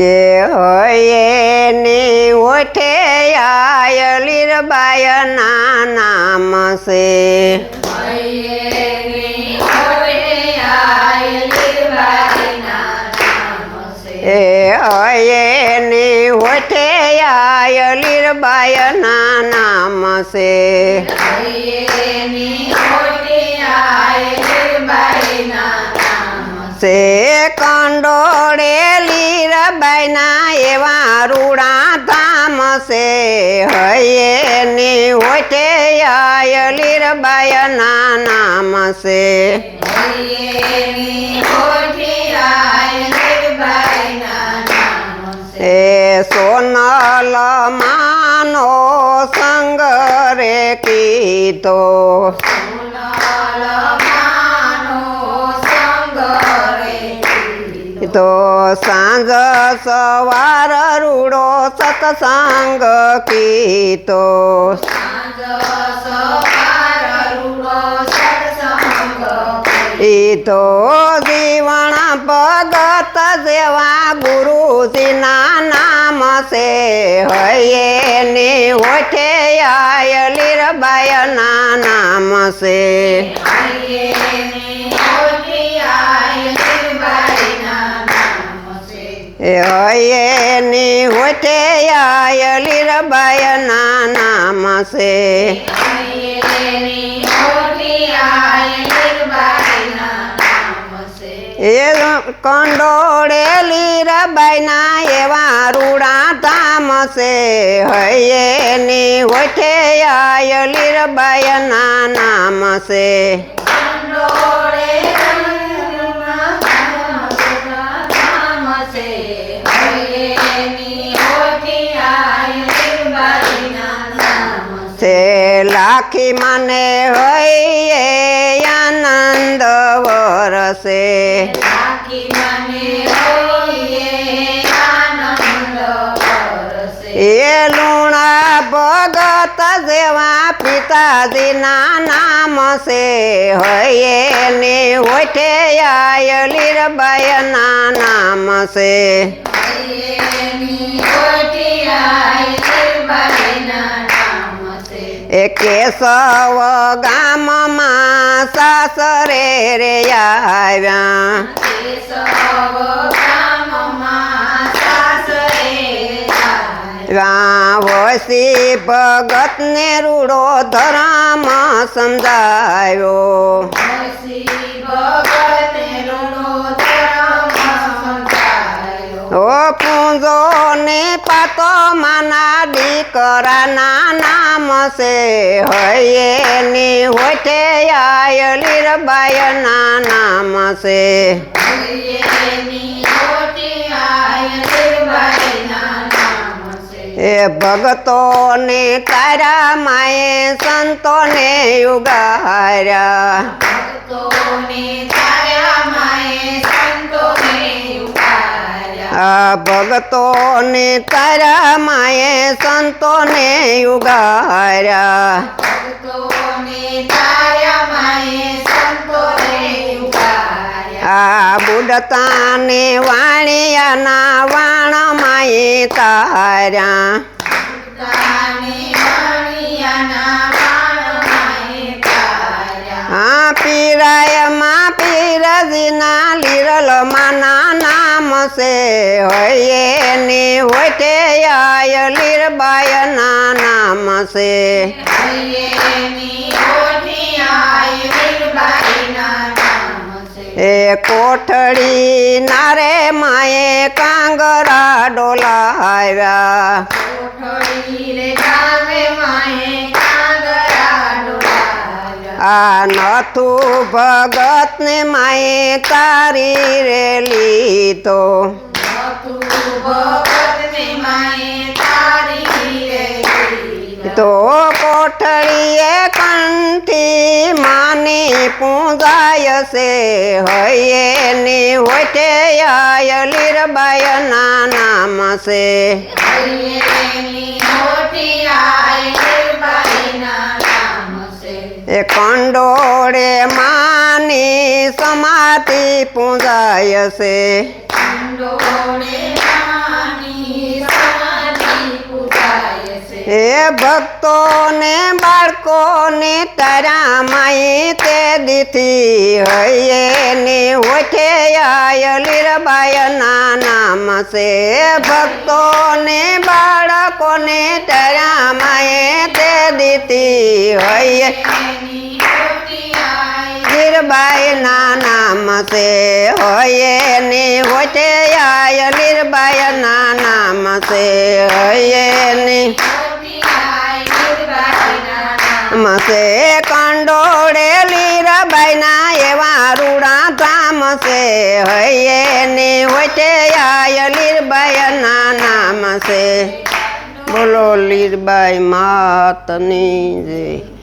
કે હયેની ઓઠે આયલીર બાયના નામ છે એ હયેની ઓઠે આયલીર બાયના નામ છે છે રબાઈના એવા રૂડા ધામ છે. હયેની ઓઠે બાય ના નામ છે. એ સોનલ માનો સંગ રે કીધો. सांग सवार रुडो सतसांग कीतो इतो जीवन पदत जेवा सिना नाम से होये ने होठे आयलिर बाय नाम से। છે એ હયેની ઓઠે આયલી રબાયના નામ છે એ કંડોળેલી રબાઈના એવા રૂડા છે હયેની ઓઠે આયલી રબાયના નામ છે છે લાખી મને હોય આનંદ વરસે. એ લુણા ભગત જેવા પિતાજીના નામ છે. હૈયેની ઓઠે આયલી રબાયના નામ છે. કેશવ ગામમાં સાસરે રે આવ્યા વસી ભગતને રૂડો ધર્મ સમજાયો ઓ ને પાતો માના દીકરાના નામ છે હયેની હોઠે આયલી રબાયના નામ છે એ ભગતોને તારા માએ સંતોને યુગાર્યા આ ભગતોને તારા માએ સંતોને યુગાર્યા આ બુડતાને વાણિયાના વાણ માએ તાર્યા આ પીરાયમાં પીરજીના લીરલ માના નામ હોય હયેની હોટે આય લીરબાયના નામ છે એ કોઠડી નારે માએ કાંગરા ડોલાવ્યા આ નથુ ભગતને માએ તારી રે લીધો તો. કોઠળીએ કંઠી માની પૂજાય છે. ને હોઠે આયલી બાયના નામ છે. એ કંડોળે માની સમાધિ પૂજાય છે હે ભક્તો ને બાળકો ને તારા માઈ તે દીથી હૈયે ને ઓઠે આયલી રબાય ના નામ છે ભક્તો ને બાળકો ને તારા માએ તે દીતી હૈયે લીરબાઈના નામ છે ને હોતે આય લીરબાયના નામ છે ને મસે કંડોળે લીરાબાઈના એવા રૂડા ધામ છે હૈયેની હોતે આય લીરબાઈના નામ છે બોલો લીરબાઈ માતની જય